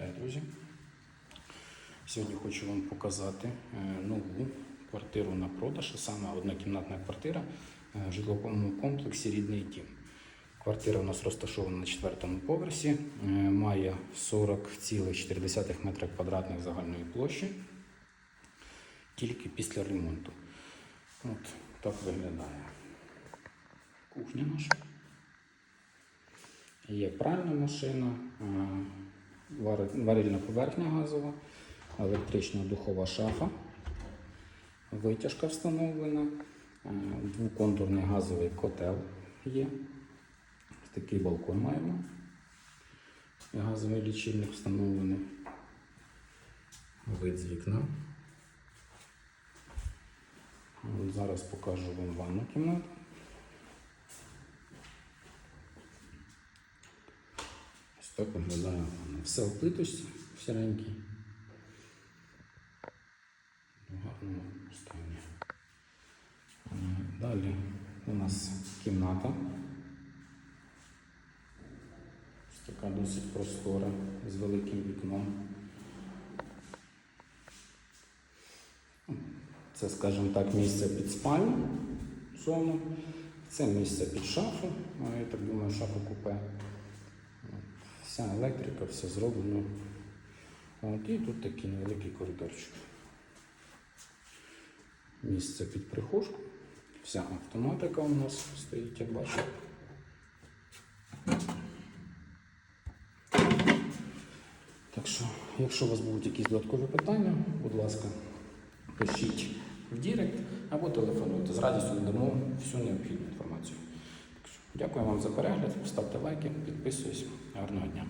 Вітаю, друзі. Сьогодні хочу вам показати е, нову квартиру на продаж, саме однокімнатна квартира е, в житловому комплексі Рідний дім. Квартира у нас розташована на четвертому поверсі, е, має 40,4 метра квадратних загальної площі, тільки після ремонту. От так виглядає кухня наша. Є пральна машина, варильна поверхня газова, електрична духова шафа, витяжка встановлена, е, двоконтурний газовий котел є. Такий балкон маємо. Газовий лічильник встановлений. Вид з вікна. Зараз покажу вам ванну кімнату. Ось так виглядає ванна. Все в плиточці, в сіренькій. В гарному стані. Е, Далі у нас кімната. Ось така досить простора з великим вікном. Це, скажімо так, місце під спальню зону. Це місце під шафу. Я так думаю, шафу купе. Вся електрика, все зроблено. От, і тут такий невеликий коридорчик. Місце під прихожку. Вся автоматика у нас стоїть, як бачите. Так що, якщо у вас будуть якісь додаткові питання, будь ласка, пишіть в Дірект або телефонуйте. З радістю надамо всю необхідну інформацію. Дякую вам за перегляд, ставте лайки, підписуюсь. Гарного дня.